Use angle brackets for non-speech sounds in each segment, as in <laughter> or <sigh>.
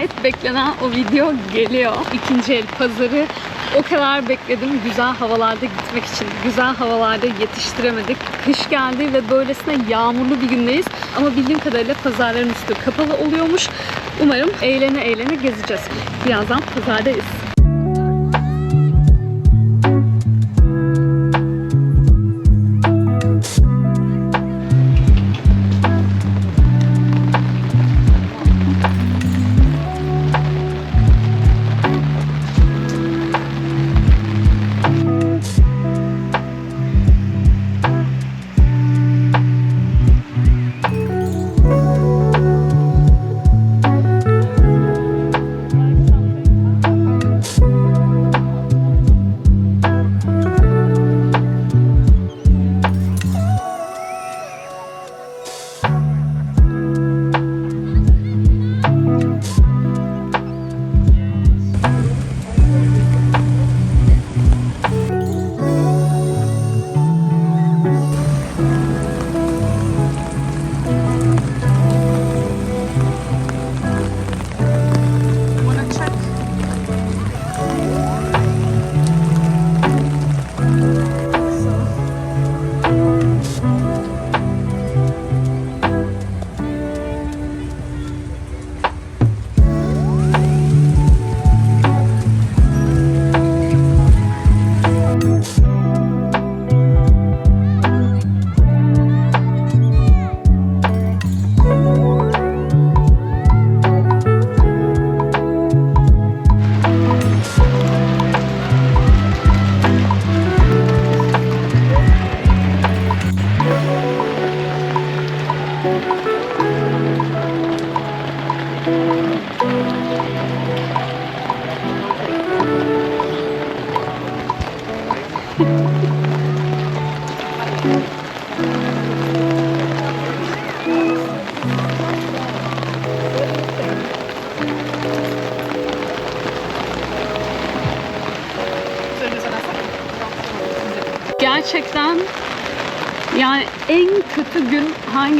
Nihayet beklenen o video geliyor. İkinci el pazarı. O kadar bekledim güzel havalarda gitmek için. Güzel havalarda yetiştiremedik. Kış geldi ve böylesine yağmurlu bir gündeyiz. Ama bildiğim kadarıyla pazarların üstü kapalı oluyormuş. Umarım eğlene eğlene gezeceğiz. Birazdan pazardayız.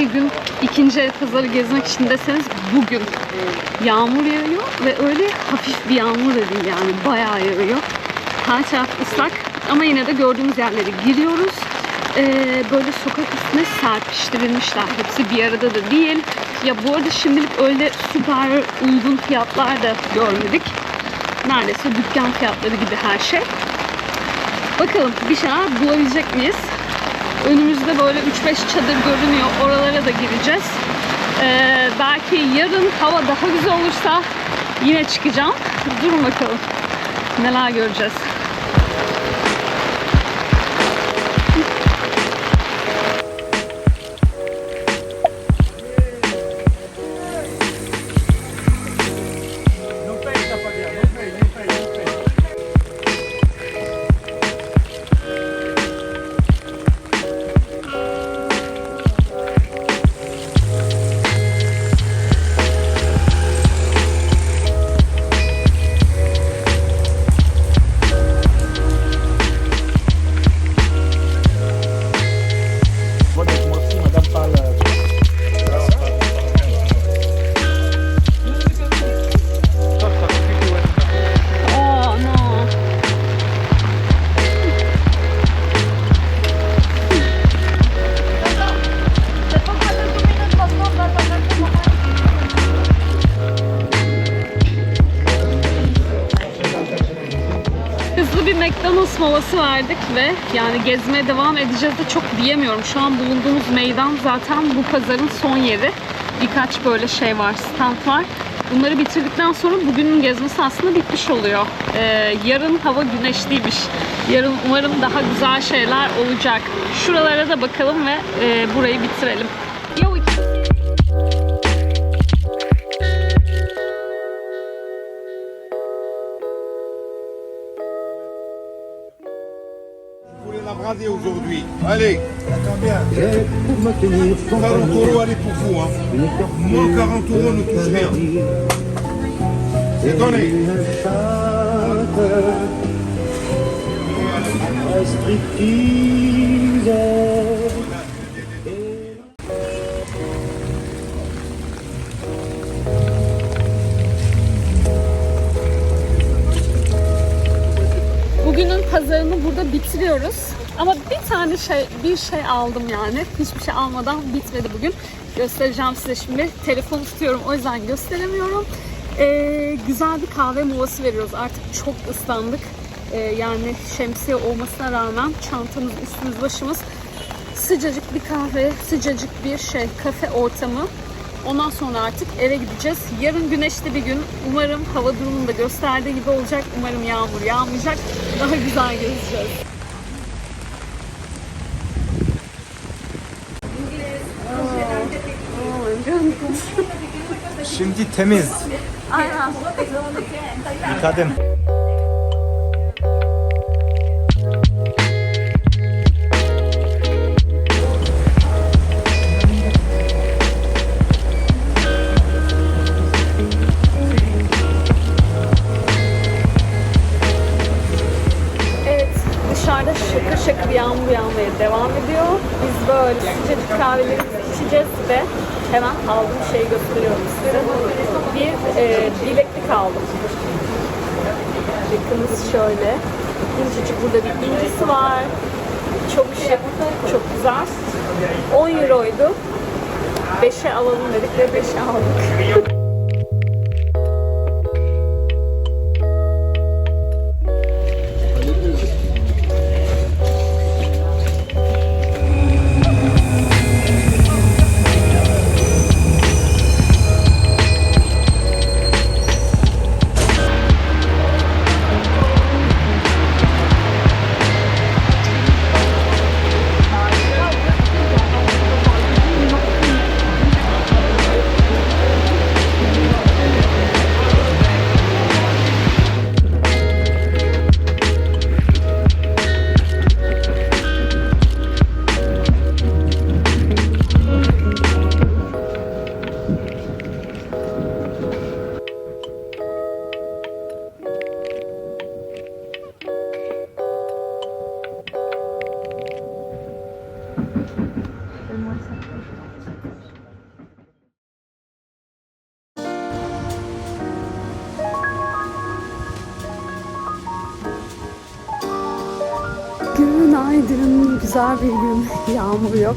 Hangi gün ikinci el pazarı gezmek için deseniz bugün. Yağmur yağıyor ve öyle hafif bir yağmur da değil yani bayağı yağıyor. Her taraf ıslak ama yine de gördüğümüz yerlere giriyoruz. Ee, böyle sokak üstüne serpiştirilmişler. Hepsi bir arada da değil. Ya bu arada şimdilik öyle süper uygun fiyatlar da görmedik. Neredeyse dükkan fiyatları gibi her şey. Bakalım bir şeyler bulabilecek miyiz? Önümüzde böyle 3-5 çadır görünüyor. Oralara da gireceğiz. Ee, belki yarın hava daha güzel olursa yine çıkacağım. Durun bakalım. Neler göreceğiz. Hızlı bir McDonald's molası verdik ve yani gezmeye devam edeceğiz de çok diyemiyorum. Şu an bulunduğumuz meydan zaten bu pazarın son yeri. Birkaç böyle şey var, stand var. Bunları bitirdikten sonra bugünün gezmesi aslında bitmiş oluyor. Ee, yarın hava güneşliymiş. Yarın umarım daha güzel şeyler olacak. Şuralara da bakalım ve e, burayı bitirelim. Yo, regardez aujourd'hui. Allez. Combien 40 euros, allez pour vous. Hein. Moins 40 euros, ne touche rien. C'est donné. Bugünün pazarını burada bitiriyoruz. Ama bir tane şey, bir şey aldım yani. Hiçbir şey almadan bitmedi bugün. Göstereceğim size şimdi. Telefonu tutuyorum o yüzden gösteremiyorum. Ee, güzel bir kahve molası veriyoruz. Artık çok ıslandık. Ee, yani şemsiye olmasına rağmen çantamız, üstümüz, başımız sıcacık bir kahve, sıcacık bir şey, kafe ortamı. Ondan sonra artık eve gideceğiz. Yarın güneşli bir gün. Umarım hava durumunu da gösterdiği gibi olacak. Umarım yağmur yağmayacak. Daha güzel gezeceğiz. Şimdi temiz. Aynen. Yıkadım. Dışarıda şakır şakır yağmur yağmaya devam ediyor. Biz böyle sıcacık kahvelerimizi içeceğiz ve hemen aldığım şeyi gösteriyorum size. Bir e, bileklik aldım. Yakınız şöyle. İncecik burada bir incisi var. Çok şık, çok güzel. 10 euroydu. 5'e alalım dedik ve 5'e aldık. Güzel bir gün. Yağmur yok.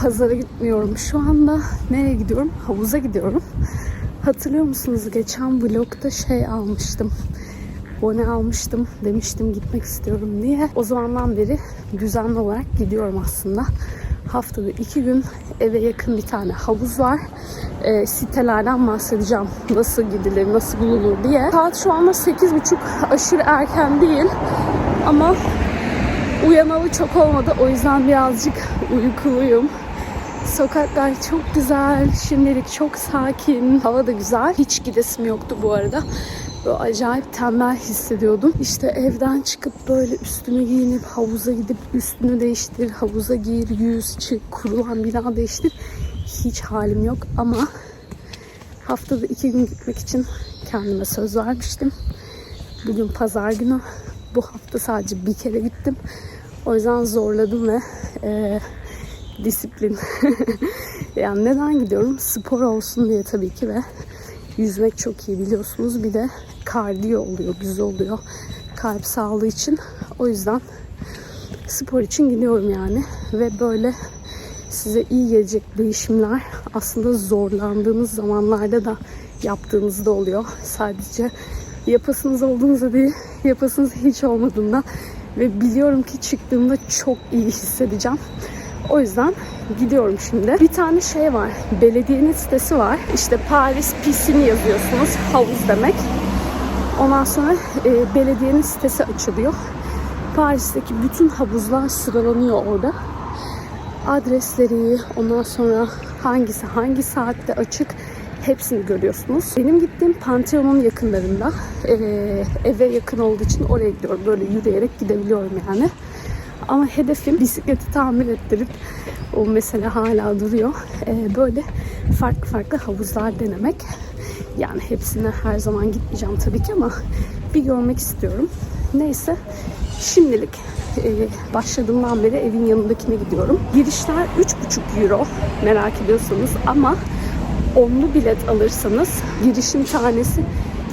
Pazara gitmiyorum. Şu anda nereye gidiyorum? Havuza gidiyorum. Hatırlıyor musunuz? Geçen vlogda şey almıştım. Bone almıştım. Demiştim gitmek istiyorum diye. O zamandan beri düzenli olarak gidiyorum aslında. Haftada iki gün eve yakın bir tane havuz var. Ee, sitelerden bahsedeceğim. Nasıl gidilir, nasıl bulunur diye. Saat şu anda 8.30. Aşırı erken değil. Ama Uyanalı çok olmadı. O yüzden birazcık uykuluyum. Sokaklar çok güzel. Şimdilik çok sakin. Hava da güzel. Hiç gidesim yoktu bu arada. Böyle acayip tembel hissediyordum. İşte evden çıkıp böyle üstünü giyinip havuza gidip üstünü değiştir, havuza gir, yüz, çık, kurulan bina değiştir. Hiç halim yok ama haftada iki gün gitmek için kendime söz vermiştim. Bugün pazar günü. Bu hafta sadece bir kere gittim. O yüzden zorladım ve e, disiplin. <laughs> yani neden gidiyorum? Spor olsun diye tabii ki ve yüzmek çok iyi biliyorsunuz. Bir de kardiyo oluyor, güzel oluyor. Kalp sağlığı için. O yüzden spor için gidiyorum yani. Ve böyle size iyi gelecek değişimler aslında zorlandığınız zamanlarda da yaptığınızda oluyor. Sadece yapasınız olduğunuzda değil, yapasınız hiç olmadığında ve biliyorum ki çıktığımda çok iyi hissedeceğim. O yüzden gidiyorum şimdi. Bir tane şey var. Belediyenin sitesi var. İşte Paris pisini yazıyorsunuz. Havuz demek. Ondan sonra e, belediyenin sitesi açılıyor. Paris'teki bütün havuzlar sıralanıyor orada. Adresleri, ondan sonra hangisi hangi saatte açık hepsini görüyorsunuz. Benim gittiğim Pantheon'un yakınlarında. Ee, eve yakın olduğu için oraya gidiyorum. Böyle yürüyerek gidebiliyorum yani. Ama hedefim bisikleti tamir ettirip o mesela hala duruyor. Ee, böyle farklı farklı havuzlar denemek. Yani hepsine her zaman gitmeyeceğim tabii ki ama bir görmek istiyorum. Neyse şimdilik e, başladığımdan beri evin yanındakine gidiyorum. Girişler 3,5 euro merak ediyorsanız ama onlu bilet alırsanız girişin tanesi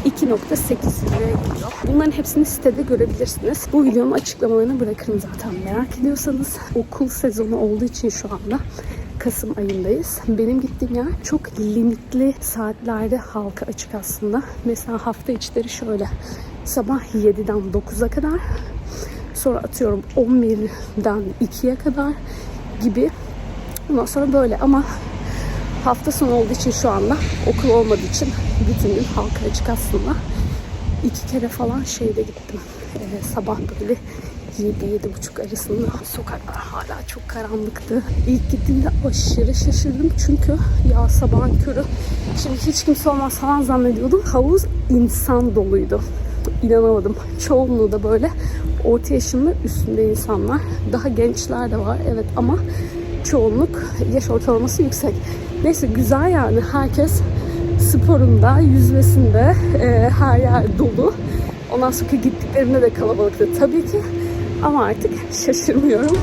2.8 liraya geliyor. Bunların hepsini sitede görebilirsiniz. Bu videonun açıklamalarını bırakırım zaten merak ediyorsanız. Okul sezonu olduğu için şu anda Kasım ayındayız. Benim gittiğim yer çok limitli saatlerde halka açık aslında. Mesela hafta içleri şöyle. Sabah 7'den 9'a kadar. Sonra atıyorum 11'den 2'ye kadar gibi. Ondan sonra böyle ama hafta sonu olduğu için şu anda okul olmadığı için bütün gün halka açık aslında. İki kere falan şeyde gittim. Ee, sabah böyle 7-7.30 arasında sokaklar hala çok karanlıktı. İlk gittiğimde aşırı şaşırdım çünkü ya sabahın körü şimdi hiç kimse olmaz falan zannediyordum. Havuz insan doluydu. İnanamadım. Çoğunluğu da böyle orta yaşında üstünde insanlar. Daha gençler de var evet ama çoğunluk yaş ortalaması yüksek. Neyse güzel yani herkes sporunda, yüzmesinde e, her yer dolu. Ondan sonra gittiklerinde de kalabalıktı tabii ki. Ama artık şaşırmıyorum.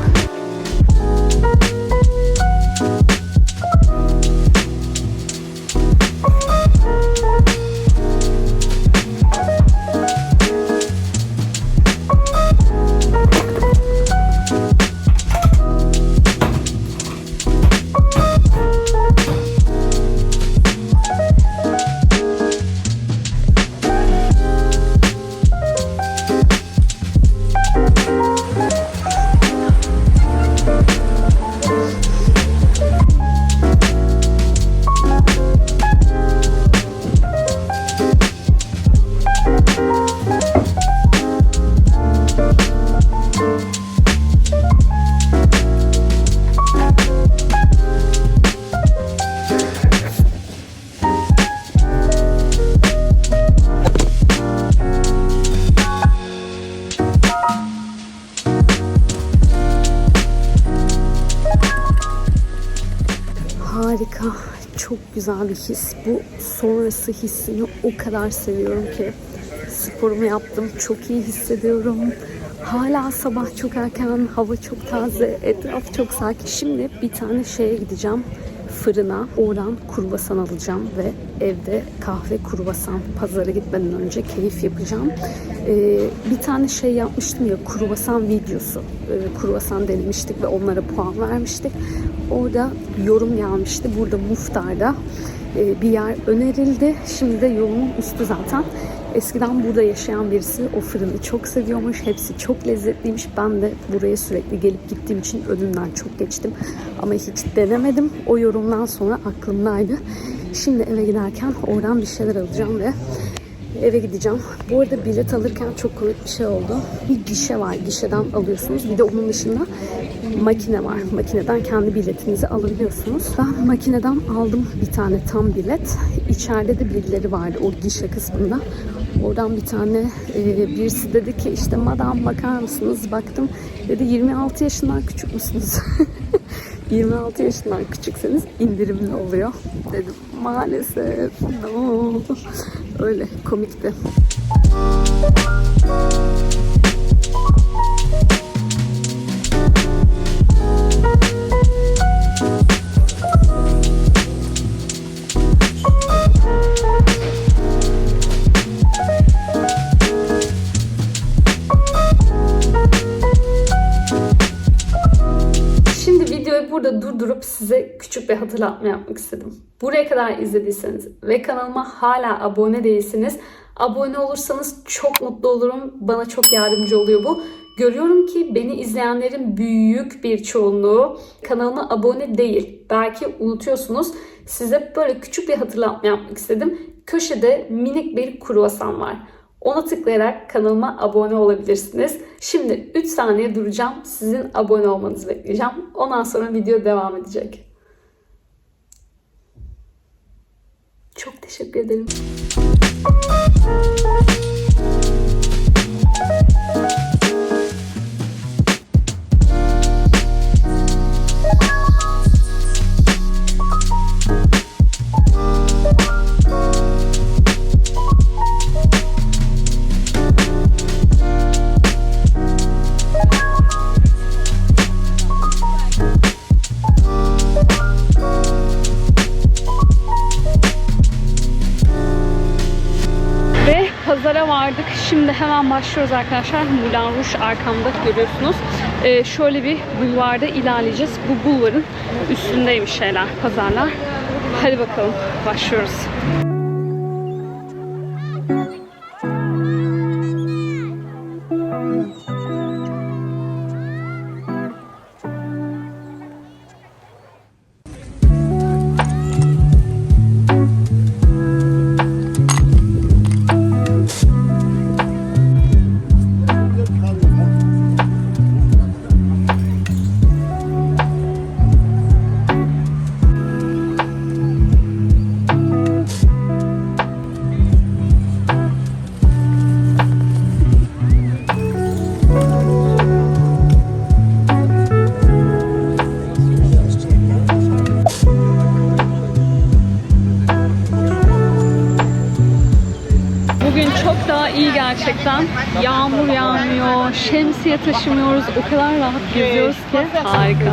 Güzel bir his. Bu sonrası hissini o kadar seviyorum ki. Sporumu yaptım. Çok iyi hissediyorum. Hala sabah çok erken, hava çok taze, etraf çok sakin. Şimdi bir tane şeye gideceğim fırına. Oradan kruvasan alacağım ve evde kahve kruvasan pazara gitmeden önce keyif yapacağım. Ee, bir tane şey yapmıştım ya kruvasan videosu. Ee, kruvasan denemiştik ve onlara puan vermiştik. Orada yorum gelmişti. Burada Muftar'da e, bir yer önerildi. Şimdi de yolumun üstü zaten. Eskiden burada yaşayan birisi o fırını çok seviyormuş. Hepsi çok lezzetliymiş. Ben de buraya sürekli gelip gittiğim için önünden çok geçtim. Ama hiç denemedim. O yorumdan sonra aklımdaydı. Şimdi eve giderken oradan bir şeyler alacağım ve eve gideceğim. Bu arada bilet alırken çok komik bir şey oldu. Bir gişe var. Gişeden alıyorsunuz. Bir de onun dışında makine var. Makineden kendi biletinizi alabiliyorsunuz. Ben makineden aldım bir tane tam bilet. İçeride de birileri vardı o gişe kısmında. Oradan bir tane e, birisi dedi ki işte madam bakar mısınız? Baktım dedi 26 yaşından küçük müsünüz? <laughs> 26 yaşından küçükseniz indirimli oluyor. Dedim maalesef. No. Öyle komikti. Burada durdurup size küçük bir hatırlatma yapmak istedim. Buraya kadar izlediyseniz ve kanalıma hala abone değilsiniz, abone olursanız çok mutlu olurum. Bana çok yardımcı oluyor bu. Görüyorum ki beni izleyenlerin büyük bir çoğunluğu kanalıma abone değil. Belki unutuyorsunuz. Size böyle küçük bir hatırlatma yapmak istedim. Köşede minik bir kruvasan var. Ona tıklayarak kanalıma abone olabilirsiniz. Şimdi 3 saniye duracağım. Sizin abone olmanızı bekleyeceğim. Ondan sonra video devam edecek. Çok teşekkür ederim. Şimdi hemen başlıyoruz arkadaşlar. Moulin Rouge arkamda görüyorsunuz. Ee, şöyle bir bulvarda ilerleyeceğiz. Bu bulvarın üstündeymiş şeyler, pazarlar. Hadi bakalım başlıyoruz. Gerçekten. Yağmur yağmıyor, şemsiye taşımıyoruz. O kadar rahat geziyoruz ki harika.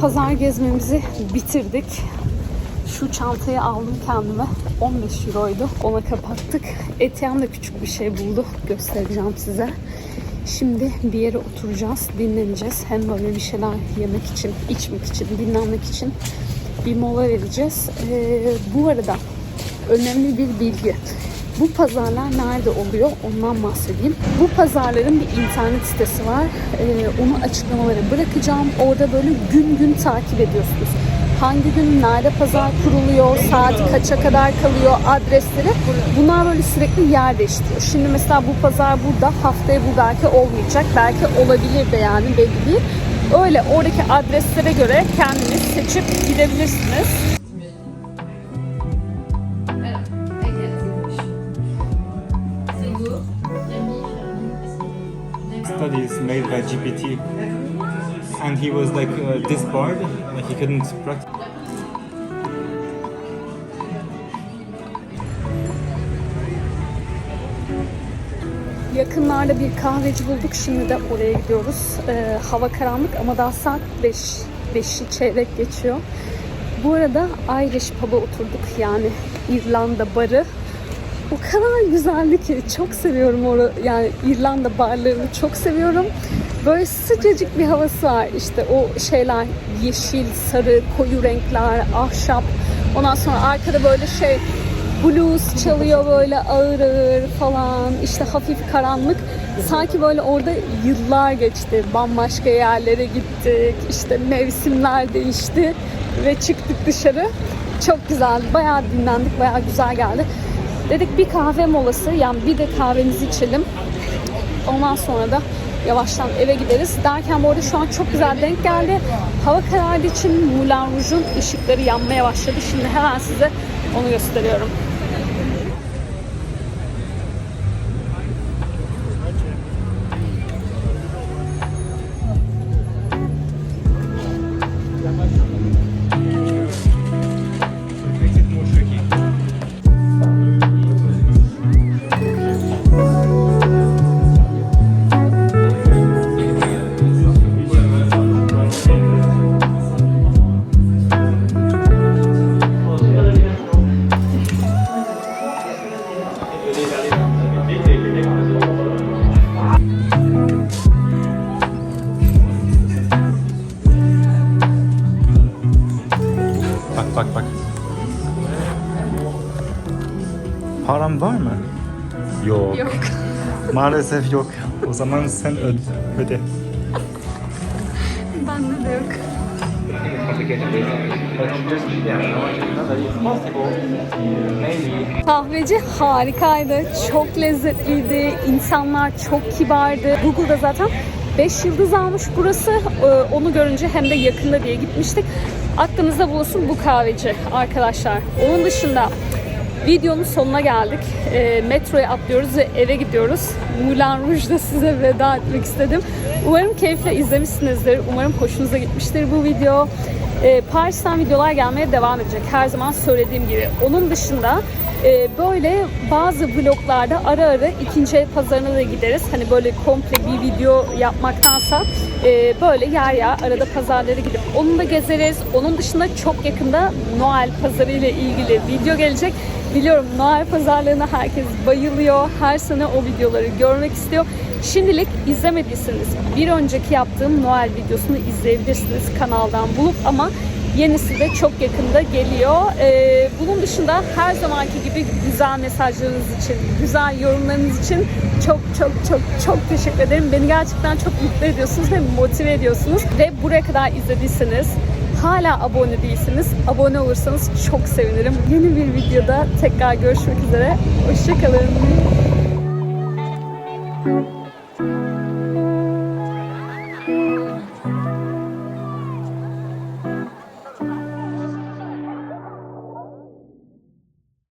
pazar gezmemizi bitirdik. Şu çantayı aldım kendime. 15 euroydu. Ona kapattık. Etiyen de küçük bir şey buldu. Göstereceğim size. Şimdi bir yere oturacağız, dinleneceğiz. Hem böyle bir şeyler yemek için, içmek için, dinlenmek için bir mola vereceğiz. Ee, bu arada önemli bir bilgi. Bu pazarlar nerede oluyor ondan bahsedeyim. Bu pazarların bir internet sitesi var. Ee, onu açıklamaları bırakacağım. Orada böyle gün gün takip ediyorsunuz. Hangi gün nerede pazar kuruluyor, saat kaça kadar kalıyor, adresleri. Bunlar böyle sürekli yer değiştiriyor. Şimdi mesela bu pazar burada, haftaya bu belki olmayacak. Belki olabilir de yani belli değil. Öyle oradaki adreslere göre kendiniz seçip gidebilirsiniz. Studies made by GPT, and he was like uh, this like he couldn't practice. Yakınlarda bir kahveci bulduk. Şimdi de oraya gidiyoruz. Ee, hava karanlık ama daha saat 5. 5'i çeyrek geçiyor. Bu arada Irish Pub'a oturduk. Yani İrlanda barı. O kadar güzeldi ki çok seviyorum onu. Yani İrlanda barlarını çok seviyorum. Böyle sıcacık bir havası var. İşte o şeyler yeşil, sarı, koyu renkler, ahşap. Ondan sonra arkada böyle şey blues çalıyor böyle ağır ağır falan. İşte hafif karanlık. Sanki böyle orada yıllar geçti. Bambaşka yerlere gittik. İşte mevsimler değişti ve çıktık dışarı. Çok güzeldi. Bayağı dinlendik. Bayağı güzel geldi. Dedik bir kahve molası yani bir de kahvemizi içelim. Ondan sonra da yavaştan eve gideriz. Derken bu arada şu an çok güzel denk geldi. Hava karardığı için Moulin Rouge'un ışıkları yanmaya başladı. Şimdi hemen size onu gösteriyorum. Maalesef yok. O zaman sen öde. öde. Bende de yok. Kahveci harikaydı. Çok lezzetliydi. İnsanlar çok kibardı. Google'da zaten 5 yıldız almış burası. Onu görünce hem de yakında diye gitmiştik. Aklınızda bulunsun bu kahveci arkadaşlar. Onun dışında videonun sonuna geldik. E, metroya atlıyoruz ve eve gidiyoruz. Moulin Rouge'da size veda etmek istedim. Umarım keyifle izlemişsinizdir. Umarım hoşunuza gitmiştir bu video. E, Paris'ten videolar gelmeye devam edecek. Her zaman söylediğim gibi. Onun dışında e, böyle bazı vloglarda ara ara ikinci el pazarına da gideriz. Hani böyle komple bir video yapmaktansa e, böyle yer yer arada pazarlara gidip onu da gezeriz. Onun dışında çok yakında Noel pazarı ile ilgili video gelecek. Biliyorum Noel pazarlarına herkes bayılıyor. Her sene o videoları görmek istiyor. Şimdilik izlemediyseniz bir önceki yaptığım Noel videosunu izleyebilirsiniz kanaldan bulup ama Yenisi de çok yakında geliyor. Ee, bunun dışında her zamanki gibi güzel mesajlarınız için, güzel yorumlarınız için çok çok çok çok teşekkür ederim. Beni gerçekten çok mutlu ediyorsunuz ve motive ediyorsunuz. Ve buraya kadar izlediyseniz hala abone değilsiniz. Abone olursanız çok sevinirim. Yeni bir videoda tekrar görüşmek üzere. Hoşçakalın.